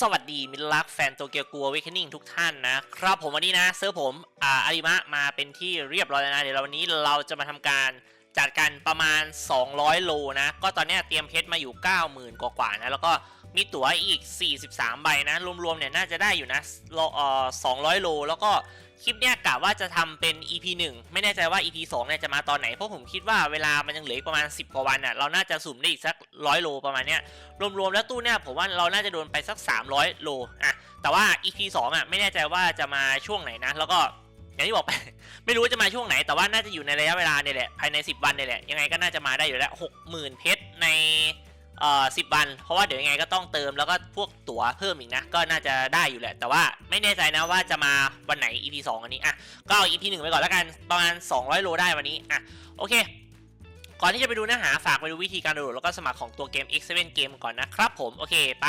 สวัสดีมิตรรักแฟนโตเกียวกัวเวคนิ่งทุกท่านนะครับผมวันนี้นะเซิร์ฟผมอาอาริมะมาเป็นที่เรียบร้อยแล้วนะ เดี๋ยววันนี้เราจะมาทำการจัดกันประมาณ 200 โลนะ ก็ตอนนี้เตรียมเพชรมาอยู่ 90,000 กว่าๆนะ แล้วก็มีตั๋วอีก 43 ใบนะ รวมๆเนี่ยน่าจะได้อยู่นะโลเอ่อ200 โลแล้วก็ คลิปเนี้ยกะว่าจะทำเป็น EP 1 ไม่แน่ใจว่า EP 2เนี่ยจะมาตอนไหน เพราะผมคิดว่าเวลามันยังเหลือประมาณ 10 กว่าวันอะเราน่าจะสุ่มได้อีกสักร้อยโลประมาณเนี้ยรวมๆแล้วตู้เนี่ยผมว่าเราน่าจะโดนไปสัก 300 โลอะแต่ว่า EP 2อะไม่แน่ใจว่าจะมาช่วงไหนนะ แล้วก็อย่างที่บอกไป ไม่รู้ว่าจะมาช่วงไหนแต่ว่าน่าจะอยู่ในระยะเวลาเนี่ยแหละภายใน 10 วันเนี่ยแหละยังไงก็น่าจะมาได้อยู่แล้ว 60,000 เพชรใน เอ่อ10วัน เพราะว่าเดี๋ยวยังไงก็ต้องเติมแล้วก็พวกตั๋วเพิ่มอีกนะ ก็น่าจะได้อยู่แหละ แต่ว่าไม่แน่ใจนะว่าจะมาวันไหน EP 2 อันนี้อะก็เอา EP 1 ไปก่อนแล้วกันประมาณ 200 โลได้วันนี้อะโอเค ก่อนที่จะไปดูเนื้อหาฝากไปดูวิธีการโหลดแล้วก็สมัครของตัวเกม X7 เกมก่อนนะครับผมโอเคไป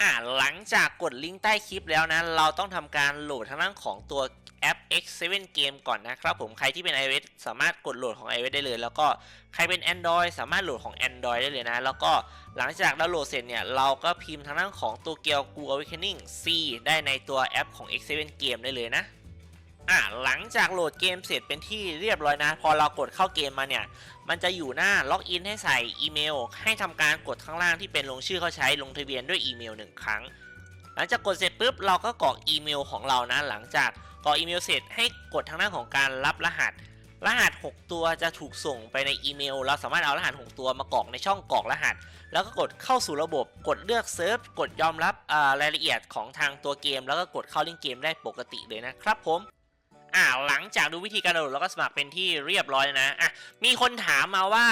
อ่าหลังจากกดลิงก์ใต้คลิปแล้วนะ เราต้องทำการโหลดทางด้านของตัว แอป X7 เกมก่อนนะครับผมใครที่เป็น iOS สามารถกดโหลดของ iOS ได้เลย แล้วก็ใครเป็น Android สามารถโหลดของ Android ได้เลยนะ แล้วก็หลังจากดาวน์โหลดเสร็จเนี่ย เราก็พิมพ์ทางด้านของตัวเกียวกู Awakening C ได้ในตัวแอปของ X7 เกมได้เลยนะอะหลังจากโหลดเกมเสร็จเป็นที่เรียบร้อยนะ พอเรากดเข้าเกมมาเนี่ย มันจะอยู่หน้าล็อกอินให้ใส่อีเมล ให้ทำการกดข้างล่างที่เป็นลงชื่อเขาใช้ลงทะเบียนด้วยอีเมลหนึ่งครั้ง หลังจากกดเสร็จปุ๊บเราก็กรอกอีเมลของเรานะ หลังจาก กรอกอีเมลเสร็จให้กดทางหน้าของการรับรหัส รหัส 6 ตัวจะถูกส่งไปในอีเมล เราสามารถเอารหัส 6 ตัวมากรอกในช่องกรอกรหัส แล้วก็กดเข้าสู่ระบบ กดเลือกเซิร์ฟกดยอมรับรายละเอียดของทางตัวเกม แล้วก็กดเข้าเล่นเกมได้ปกติเลยนะครับผมอ่าหลังจากดูวิธีการโหลดแล้วก็สมัครเป็นที่เรียบร้อยนะอะมีคนถามมาว่า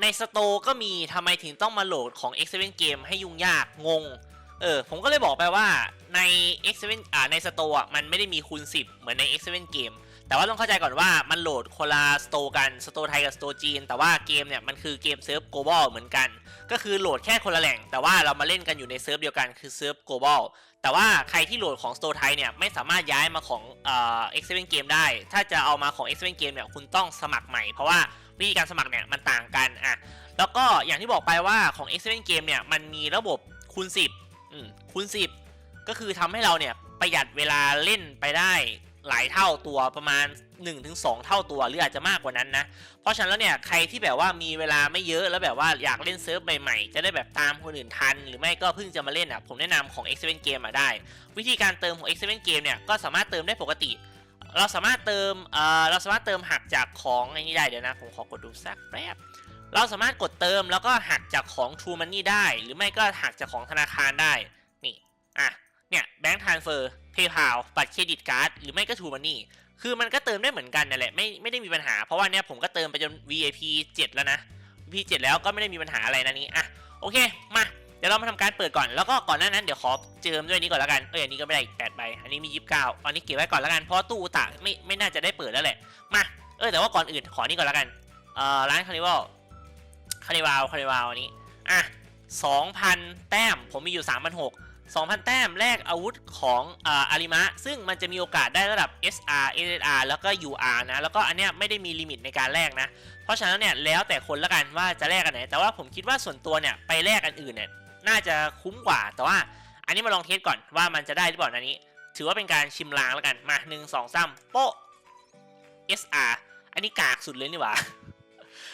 ในสโตก็มีทำไมถึงต้องมาโหลดของ X7 เกมให้ยุ่งยากงง เออ ผมก็เลยบอกไปว่าใน X7 อ่าในสโตร์อะมันไม่ได้มีคูณ 10 เหมือนใน X7 เกม แต่ว่าต้องเข้าใจก่อนว่ามันโหลดคนละสโตร์กันสโตร์ไทยกับสโตร์จีน แต่ว่าเกมเนี่ยมันคือเกมเซิร์ฟ global เหมือนกัน ก็คือโหลดแค่คนละแหล่ง แต่ว่าเรามาเล่นกันอยู่ในเซิร์ฟเดียวกันคือเซิร์ฟ global แต่ว่าใครที่โหลดของ Store ไทยเนี่ยไม่สามารถย้ายมาของเอ่อ X7 Game ได้ ถ้าจะเอามาของ X7 Game เนี่ยคุณต้องสมัครใหม่ เพราะว่าวิธีการสมัครเนี่ยมันต่างกันอะแล้วก็อย่างที่บอกไปว่าของ X7 Game เนี่ยมันมีระบบคูณ 10 คูณ10ก็คือทำให้เราเนี่ยประหยัดเวลาเล่นไปได้หลายเท่าตัวประมาณ 1-2 เท่าตัวหรืออาจจะมากกว่านั้นนะ เพราะฉะนั้นแล้วเนี่ยใครที่แบบว่ามีเวลาไม่เยอะแล้วแบบว่าอยากเล่นเซิร์ฟใหม่ๆ จะได้แบบตามคนอื่นทัน หรือไม่ก็เพิ่งจะมาเล่นอะผมแนะนำของ X7 Game มาได้ วิธีการเติมของ X7 Game เนี่ยก็สามารถเติมได้ปกติ เราสามารถเติมเอ่อเราสามารถเติมหักจากของไอ้นี้ได้เดี๋ยวนะผมขอกดดูสักแป๊บ เราสามารถกดเติมแล้วก็หักจากของ True Money ได้ หรือไม่ก็หักจากของธนาคารได้ นี่อะเนี่ยแบงค์ทานเฟอร์ PayPal บัตรเครดิตการ์ดหรือไม่ก็ True Money คือมันก็เติมได้เหมือนกันนั่นแหละไม่ไม่ได้มีปัญหา เพราะว่าเนี่ยผมก็เติมไปจน VIP 7 แล้วนะ VIP 7 แล้วก็ไม่ได้มีปัญหาอะไรนะนี้อะโอเคมาเดี๋ยวเรามาทำการเปิดก่อนแล้วก็ก่อนหน้านั้นเดี๋ยวขอเจิมด้วยนี้ก่อนแล้วกันเอออันนี้ก็ไม่ได้อีก8ใบอันนี้มี29อันนี้เก็บไว้ก่อนแล้วกันเพราะตู้ตะไม่ไม่น่าจะได้เปิดแล้วแหละมาเออแต่ว่าก่อนอื่นขอนี่ก่อนแล้วกันเอ่อร้านคาริวัล คาริวาลคาริวาลอันนี้อะ2,000 แต้ม ผมมีอยู่ 3,600 2,000 แต้มแลกอาวุธของอาริมะ ซึ่งมันจะมีโอกาสได้ระดับ SR SSR แล้วก็ UR นะ แล้วก็อันเนี้ยไม่ได้มีลิมิตในการแลกนะ เพราะฉะนั้นเนี่ยแล้วแต่คนละกันว่าจะแลกอันไหน แต่ว่าผมคิดว่าส่วนตัวเนี่ยไปแลกอันอื่นเนี่ยน่าจะคุ้มกว่า แต่ว่าอันนี้มาลองเทสก่อนว่ามันจะได้หรือเปล่าอันนี้ ถือว่าเป็นการชิมลางแล้วกัน มา 1 2 3โป๊ะ SR อันนี้กากสุดเลยนี่หว่า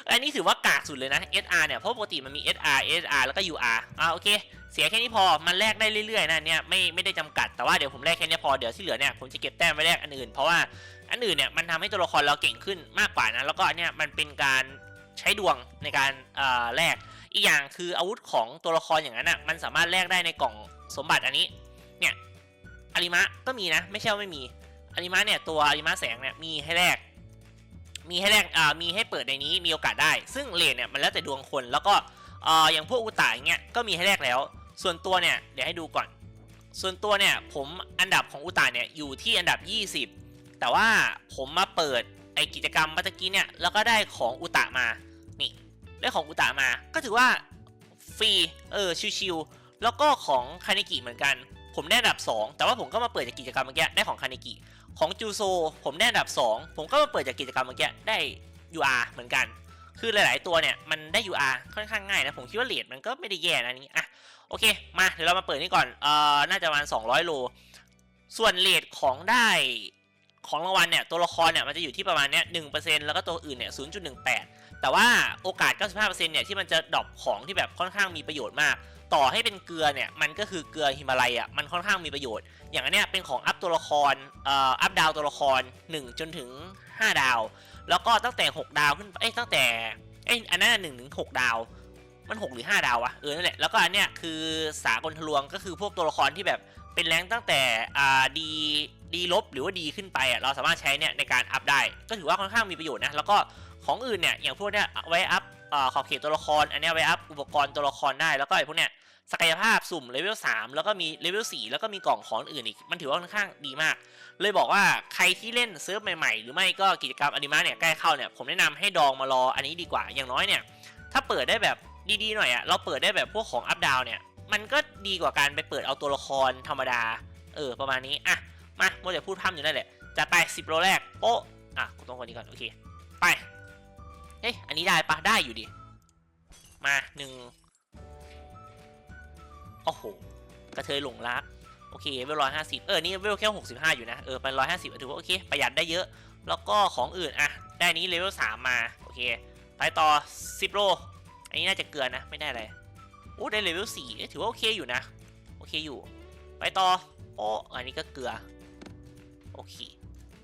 อันนี้ถือว่ากากสุดเลยนะ SR เนี่ยเพราะปกติมันมี SR SR แล้วก็ UR อ่าโอเค เสียแค่นี้พอมันแลกได้เรื่อยๆนะเนี่ยไม่ไม่ได้จำกัดแต่ว่าเดี๋ยวผมแลกแค่นี้พอเดี๋ยวที่เหลือเนี่ยผมจะเก็บแต้มไว้แลกอันอื่น เพราะว่าอันอื่นเนี่ยมันทำให้ตัวละครเราเก่งขึ้นมากกว่านะแล้วก็อันเนี้ยมันเป็นการใช้ดวงในการเอ่อแลกอีกอย่างคืออาวุธของตัวละครอย่างนั้นอะมันสามารถแลกได้ในกล่องสมบัติอันนี้เนี่ยอาริมะก็มีนะ ไม่ใช่ว่าไม่มีอาริมะเนี่ยตัวอาริมะแสงเนี่ยมีให้แลก มีให้แลกอ่ามีให้เปิดในนี้มีโอกาสได้ ซึ่งเลทเนี่ยมันแล้วแต่ดวงคนแล้วก็อ่ออย่างพวกอุตาอย่างเงี้ยก็มีให้แลกแล้ว ส่วนตัวเนี่ยเดี๋ยวให้ดูก่อน ส่วนตัวเนี่ยผมอันดับของอุตตาเนี่ยอยู่ที่อันดับ 20 แต่ว่าผมมาเปิดไอกิจกรรมเมื่อตกี้เนี่ยแล้วก็ได้ของอุตามานี่ได้ของอุตตามา ก็ถือว่าฟรีเออชิวๆแล้วก็ของคานิกิเหมือนกัน ผมได้อันดับ 2 แต่ว่าผมก็มาเปิดจากกิจกรรมเมื่อกี้ได้ของคานิกิ ของจูโซ ผมได้อันดับ 2 ผมก็มาเปิดจากกิจกรรมเมื่อกี้ได้ UR เหมือนกัน คือหลาย ๆ ตัวเนี่ยมันได้ UR ค่อนข้างง่ายนะผมคิดว่าเลทมันก็ไม่ได้แย่นะนี้อะโอเคมาเดี๋ยวเรามาเปิดนี่ก่อนเอ่อน่าจะประมาณ200 โล ส่วนเลทของได้ของรางวัลเนี่ยตัวละครเนี่ยมันจะอยู่ที่ประมาณเนี้ย1%แล้วก็ตัวอื่นเนี่ย0.18 แต่ว่าโอกาส 95%เนี่ยที่มันจะดรอปของที่แบบค่อนข้างมีประโยชน์มาก ต่อให้เป็นเกลือเนี่ยมันก็คือเกลือฮิมาลัยอะมันค่อนข้างมีประโยชน์ อย่างอันเนี้ยเป็นของอัพตัวละครเอ่ออัพดาวตัวละคร 1 จนถึง 5 ดาว แล้วก็ตั้งแต่ 6 ดาวขึ้นไปเอ้ยตั้งแต่เอ้ยอันนั้นหนึ่งถึงหกดาว มัน 6 หรือ 5 ดาววะเออนั่นแหละแล้วก็อันเนี้ยคือสากลทะลวงก็คือพวกตัวละครที่แบบเป็นแรงตั้งแต่อ่าดีดีลบหรือว่าดีขึ้นไปอะเราสามารถใช้เนี่ยในการอัพได้ ก็ถือว่าค่อนข้างมีประโยชน์นะแล้วก็ของอื่นเนี่ยอย่างพวกเนี้ยเอาไว้อัพ ขอบเขตตัวละคร อันนี้ไว้อัพอุปกรณ์ตัวละครได้แล้วก็ไอ้พวกเนี้ยศักยภาพสุ่มเลเวล3แล้วก็มีเลเวล4แล้วก็มีกล่องของอื่นอีก มันถือว่าค่อนข้างดีมาก เลยบอกว่าใครที่เล่นเซิร์ฟใหม่ๆ หรือไม่ก็กิจกรรมอนิมาเนี่ยใกล้เข้าเนี่ยผมแนะนำให้ดองมารออันนี้ดีกว่าอย่างน้อยเนี่ยถ้าเปิดได้แบบดีๆหน่อยอะเราเปิดได้แบบพวกของอัพดาวเนี่ยมันก็ดีกว่าการไปเปิดเอาตัวละครธรรมดาเออประมาณนี้อะมาโมเดลพูดพร่ำอยู่นั่นแหละจัดไป 10 โลแรกโป๊ะอะกูต้องคนนี้ก่อนโอเคไป เฮ้ย อันนี้ได้ปะได้อยู่ดิ มาหนึ่งโอ้โห กระเทยหลงรัก โอเค เวลร้อยห้าสิบเออ นี่เวลแค่หกสิบห้าอยู่นะ เออเป็นร้อยห้าสิบถือว่าโอเค ประหยัดได้เยอะ แล้วก็ของอื่น อะ ได้นี้เลเวลสามมา โอเค ไปต่อสิบโล อันนี้น่าจะเกลือนะ ไม่ได้อะไรโอ้ ได้เลเวลสี่ถือว่าโอเคอยู่นะ โอเคอยู่ ไปต่อ โอ้ อันนี้ก็เกลือ โอเค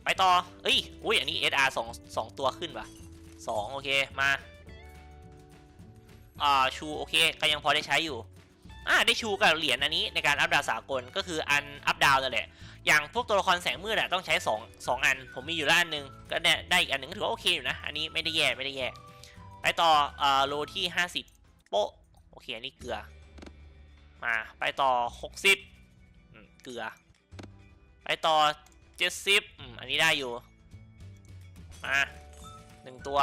ไปต่อเอ้ย อุ้ย อันนี้ SR สองสองตัวขึ้นปะ สองโอเค มาอ่าชู โอเค ก็ยังพอได้ใช้อยู่อ่าได้ชูกับเหรียญอันนี้ในการอัพดาวสากลก็คืออันอัพดาวนั่นแหละ อย่างพวกตัวละครแสงมืดอะต้องใช้2 2อัน ผมมีอยู่แล้วอันหนึง ก็เนี่ยได้อีกอันหนึ่งก็ถือว่าโอเคอยู่นะ อันนี้ไม่ได้แย่ไม่ได้แย่ไปต่ออ่อโลที่ 50 โป๊ะโอเค อันนี้เกลือ มาไปต่อ 60อืมเกลือ ไปต่อ 70อืมอันนี้ได้อยู่ มา หนึ่งตัว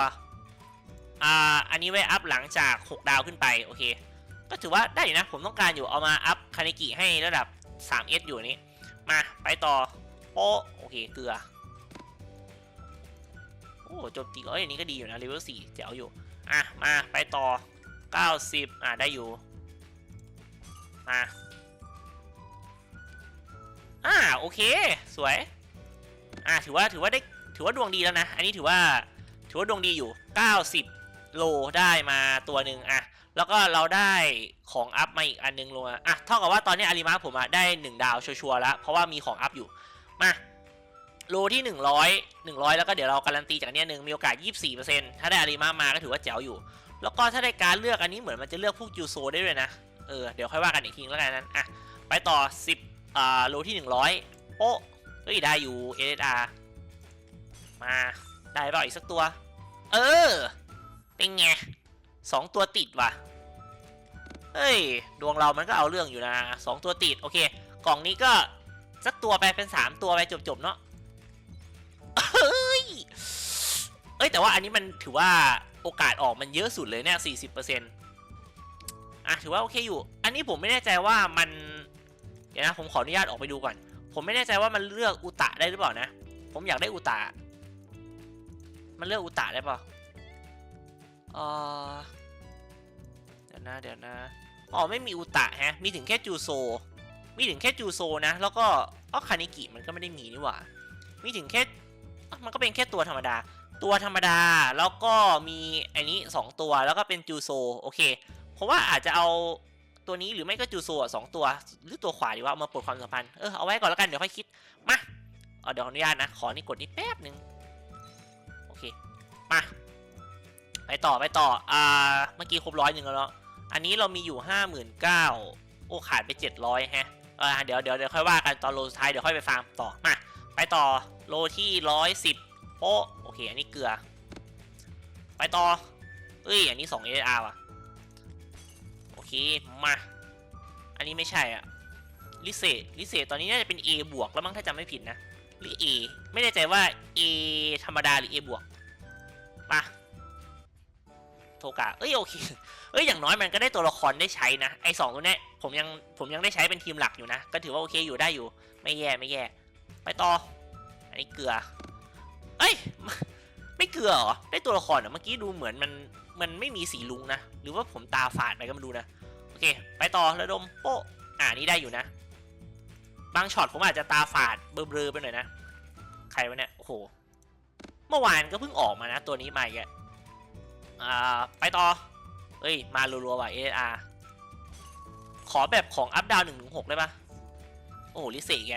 อ่า อันนี้ไว้อัพหลังจาก 6 ดาวขึ้นไป โอเค ก็ถือว่าได้อยู่นะ ผมต้องการอยู่เอามาอัพคานิกิให้ระดับ 3S อยู่นี้ มาไปต่อโปโอเค เกลือ โอ้โจมตีเอ้ยอันนี้ก็ดีอยู่นะเลเวล4เจ๋วอยู่ อะ มาไปต่อ 90 อะ ได้อยู่ มาอ่าโอเค สวย อะถือว่าถือว่าได้ถือว่าดวงดีแล้วนะ อันนี้ถือว่า ถือว่าดวงดีอยู่ 90 โลได้มาตัวหนึ่งอะแล้วก็เราได้ของอัพมาอีกอันนึงลงมาอะเท่ากับว่าตอนนี้อาริมาผมอะได้ 1 ดาวชัวร์แล้วเพราะว่ามีของอัพอยู่มาโลที่ 100 100 แล้วก็เดี๋ยวเราการันตีจากเนี้ยหนึ่งมีโอกาส 24%ถ้าได้อาริมามาก็ถือว่าแจ๋วอยู่ แล้วก็ถ้าได้การเลือกอันนี้เหมือนมันจะเลือกพวกยูโซได้ด้วยนะเออเดี๋ยวค่อยว่ากันอีกทีแล้วกันนั้นอะไปต่อ 10อ่าโลที่ 100โป๊ะเฮ้ยได้อยู่ SSR มาได้เปล่าอีกสักตัว เออ เป็นไงสองตัวติดว่ะ เฮ้ย ดวงเรามันก็เอาเรื่องอยู่นะสองตัวติด โอเค กล่องนี้ก็สักตัวไปเป็นสามตัวไปจบๆเนาะเฮ้ย เอ้ยแต่ว่าอันนี้มันถือว่าโอกาสออกมันเยอะสุดเลยเนี่ยสี่สิบเปอร์เซ็นต์อะถือว่าโอเคอยู่ อันนี้ผมไม่แน่ใจว่ามัน เดี๋ยวนะผมขออนุญาตออกไปดูก่อน ผมไม่แน่ใจว่ามันเลือกอุตะได้หรือเปล่านะ ผมอยากได้อุตะ มันเลือกอุตะได้ปล่าเออเดี๋ยวนะเดี๋ยวนะอ๋อไม่มีอุตะฮะ มีถึงแค่จูโซ มีถึงแค่จูโซนะ แล้วก็อ๋อคานิกิมันก็ไม่ได้มีนี่หว่า มีถึงแค่ มันก็เป็นแค่ตัวธรรมดา ตัวธรรมดา แล้วก็มีอันนี้ 2 ตัว แล้วก็เป็นจูโซ โอเค เพราะว่าอาจจะเอาตัวนี้หรือไม่ก็จูโซสองตัว หรือตัวขวาดีว่าเอามาปลดความสัมพันธ์ เออ เอาไว้ก่อนแล้วกัน เดี๋ยวค่อยคิด มาเาเดี๋ยวขออนุญาตนะ ขอนี่กดนี่แป๊บหนึ่ง เคมาไปต่อไปต่ออ่าเมื่อกี้ครบร้อยหนึ่งแล้วเนาะอันนี้เรามีอยู่ห้าหมื่นเก้าโอ้ขาดไปเจ็ดร้อยฮะเออเดี๋ยวเดี๋ยวเดี๋ยวค่อยว่ากันตอนโลสุดท้ายเดี๋ยวค่อยไปฟาร์มต่อมาไปต่อโลที่ร้อยสิบโป๊ะโอเค อันนี้เกลือ ไปต่อ เอ้ย อันนี้สองเออาร์ว่ะ โอเค มา อันนี้ไม่ใช่อะ ลิเซลิเซตอนนี้น่าจะเป็น A บวกแล้วมั้งถ้าจำไม่ผิดนะ หรือ A ไม่แน่ใจว่า A ธรรมดาหรือ A บวก มาโทกะเอ้ยโอเคเอ้ยอย่างน้อยมันก็ได้ตัวละครได้ใช้นะไอสองตัวเนี้ยผมยังผมยังได้ใช้เป็นทีมหลักอยู่นะ ก็ถือว่าโอเคอยู่ได้อยู่ ไม่แย่ไม่แย่ ไปต่อ อันนี้เกลือ เอ้ยไม่เกลือเหรอได้ตัวละครเหรอเมื่อกี้ดูเหมือนมันมันไม่มีสีลุงนะหรือว่าผมตาฝาดไปก็ไม่รู้นะโอเค ไปต่อระดมโป๊ะอ่านี่ได้อยู่นะ บางช็อตผมอาจจะตาฝาดเบลอๆไปหน่อยนะ ใครวะเนี่ยโอ้โห มื่อวานก็เพิ่งออกมานะ ตัวนี้มาอีกอะอ่าไปต่อเอ้ย มารัวๆว่ะ AR ขอแบบของอัพดาวหนึ่งถึงหกได้ปะโอ้โหลิเซกแก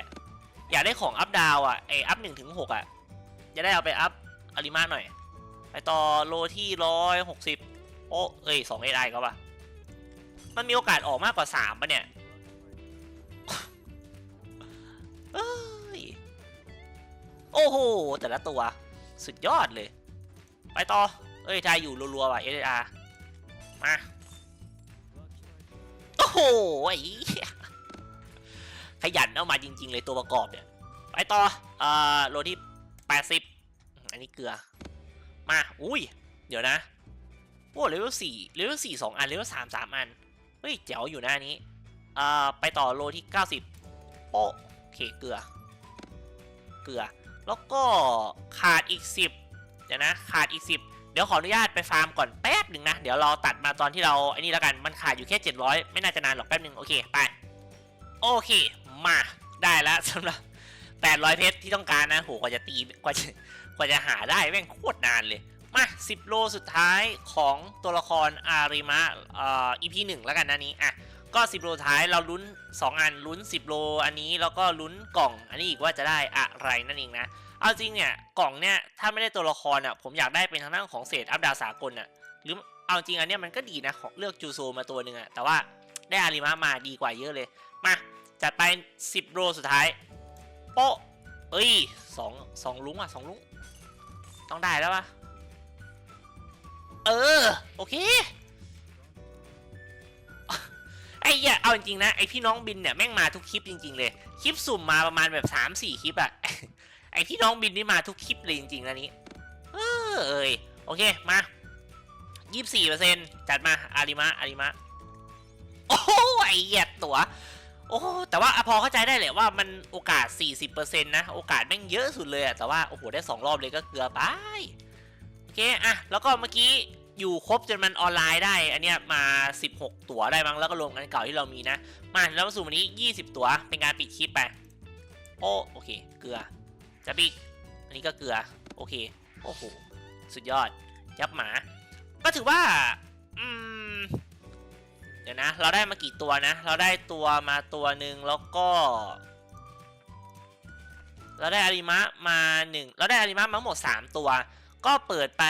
อยากได้ของอัพดาวอะไออัพหนึ่งถึงหกอะ จะได้เอาไปอัพอาริมาหน่อย ไปต่อโลที่ร้อยหกสิบโอ้เอ้ยสองเอไอก็ปะมันมีโอกาสออกมากกว่าสามปะเนี่ยโอ้โห แต่ละตัว สุดยอดเลย ไปต่อ เอ้ยทายอยู่รัวๆว่ะ SR มา โอ้โหไอ้ขยันเอามาจริง ๆ เลยตัวประกอบเนี่ย ไปต่อเอ่อโลที่ 80 อันนี้เกลือ มา อุ้ย เดี๋ยวนะพวกเลเวลสี่เลเวลสี่สองอันเลเวลสามสามอัน เฮ้ย เจ๋วอยู่หนะอันนี้เอ่อไปต่อโลที่ 90โอ้โอเคเกลือ เกลือ แล้วก็ขาดอีก 10 เดี๋ยวนะ ขาดอีก 10 เดี๋ยวขออนุญาตไปฟาร์มก่อนแป๊บหนึ่งนะ เดี๋ยวเราตัดมาตอนที่เราไอ้นี่แล้วกัน มันขาดอยู่แค่ 700 ไม่น่าจะนานหรอกแป๊บหนึ่งโอเค ไป โอเค มาได้แล้วสำหรับ 800 เพชรที่ต้องการนะโหกว่าจะตีกว่าจะกว่าจะหาได้แม่งโคตรนานเลย มา 10 โลสุดท้ายของตัวละครอาริมะอ่าอ EP หนึ่งแล้วกันนะนี้อะ ก็ 10 โลท้ายเราลุ้น 2 อันลุ้น 10 โลอันนี้แล้วก็ลุ้นกล่องอันนี้อีกว่าจะได้อะไรนั่นเองนะ เอาจริงเนี่ยกล่องเนี่ยถ้าไม่ได้ตัวละครอะผมอยากได้เป็นทางด้านของเศษอัพดาสากลอะหรือเอาจริงอันเนี้ยมันก็ดีนะของเลือกจูโซมาตัวหนึ่งอะแต่ว่าได้อาริมะมาดีกว่าเยอะเลย มาจัดไป 10 โลสุดท้ายโป๊ะเอ้ยสองสองลุงอะสองลุงต้องได้แล้วปะเออ โอเค ไอ้เหี้ยเอาจริงๆนะไอพี่น้องบินเนี่ยแม่งมาทุกคลิปจริง ๆเลยคลิปสุ่มมาประมาณแบบ3 4คลิปอะไอพี่น้องบินนี่มาทุกคลิปเลยจริงๆนะนี้เออเอ้ยโอเคมา24%จัดมาอาริมะอาริมะโอ้โหไอ้เหี้ยตัวโอ้แต่ว่าพอเข้าใจได้แหละว่ามันโอกาส 40%นะ โอกาสแม่งเยอะสุดเลยอะแต่ว่า โอ้โห ได้ 2 รอบเลยก็เกือบไป โอเค อะ แล้วก็เมื่อกี้ อยู่ครบจนมันออนไลน์ได้ อันเนี้ยมา 16 ตั๋วได้มั้งแล้วก็รวมกันเก่าที่เรามีนะ มาแล้วมาสู่วันนี้ 20 ตั๋วเป็นการปิดคลิปไป โอ้โอเค เกลือจะปิกอันนี้ก็เกลือ โอเค โอ้โห สุดยอด ยับหมา ก็ถือว่า อืม เดี๋ยวนะ เราได้มากี่ตัวนะ เราได้ตัวมาตัวหนึ่งแล้วก็ เราได้อาริมะมาหนึ่งเราได้อาริมะมาหมด 3 ตัว ก็เปิดไป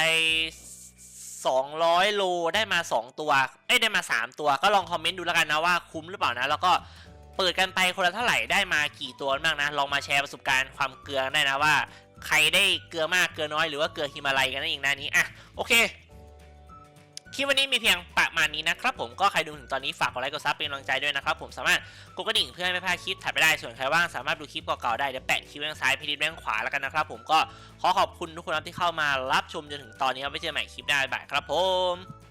200 โลได้มา 2 ตัว เอ้ยได้มา 3 ตัวก็ลองคอมเมนต์ดูแล้วกันนะว่าคุ้มหรือเปล่านะ แล้วก็เปิดกันไปคนละเท่าไหร่ได้มากี่ตัวบ้างนะ ลองมาแชร์ประสบการณ์ความเกลือได้นะว่า ใครได้เกลือมากเกลือน้อยหรือว่าเกลือฮิมาลัยกันนั่นเองนะนี้อะโอเค คลิปวันนี้มีเพียงประมาณนี้นะครับผมก็ใครดูถึงตอนนี้ฝากกดไลค์กดซับเป็นกำลังใจด้วยนะครับผมสามารถกดกระดิ่งเพื่อไม่พลาดคลิปถัดไปได้ส่วนใครว่างสามารถดูคลิปเก่าๆได้เดี๋ยวแปะคลิปด้านซ้ายพีดิฟด้านขวาแล้วกันนะครับผมก็ขอขอบคุณทุกคนที่เข้ามารับชมจนถึงตอนนี้ครับไว้เจอกันใหม่คลิปหน้าบ่ายครับผม